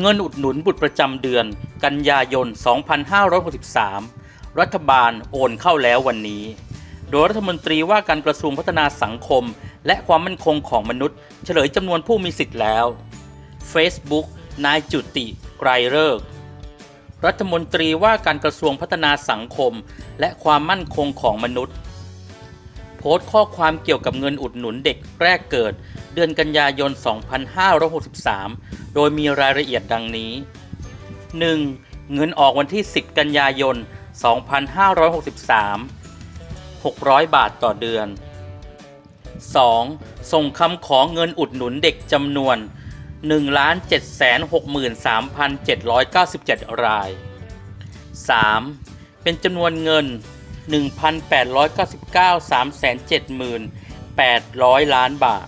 เงินอุดหนุนบุตรประจำเดือน กันยายน 2563 รัฐบาลโอนเข้าแล้ววันนี้ โดยรัฐมนตรีว่าการกระทรวงพัฒนาสังคม และความมั่นคงของมนุษย์ เฉลยจำนวนผู้มีสิทธิ์แล้ว Facebook นายจุติไกรเลิกรัฐมนตรีว่าการกระทรวงพัฒนาสังคม และความมั่นคงของมนุษย์ โพสต์ข้อความเกี่ยวกับเงินอุดหนุนเด็กแรกเกิด เดือนกันยายน 2563 โดยมีรายละเอียดดังนี้ 1. เงินออกวันที่ 10 กันยายน 2563 600 บาทต่อเดือน 2. ส่งคำขอเงินอุดหนุนเด็กจำนวน 1,763,797 ราย 3. เป็นจำนวนเงิน 1,899 370,800 ล้านบาท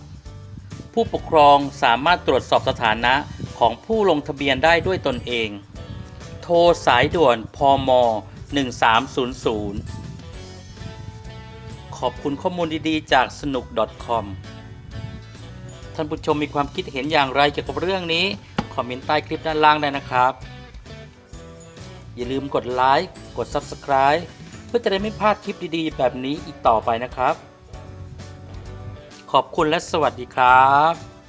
ผู้ปกครองสามารถตรวจสอบสถานะของผู้ลงทะเบียนได้ด้วยตนเอง โทรสายด่วนพม1300 ขอบคุณข้อมูลดีๆ จากสนุก .com ท่านผู้ชมมีความคิดเห็นอย่างไรเกี่ยวกับเรื่องนี้ คอมเมนต์ใต้คลิปด้านล่างได้นะครับ อย่าลืมกดไลค์ กด Subscribe เพื่อจะได้ไม่พลาดคลิปดีๆ แบบนี้อีกต่อไปนะครับ ขอบคุณและสวัสดีครับ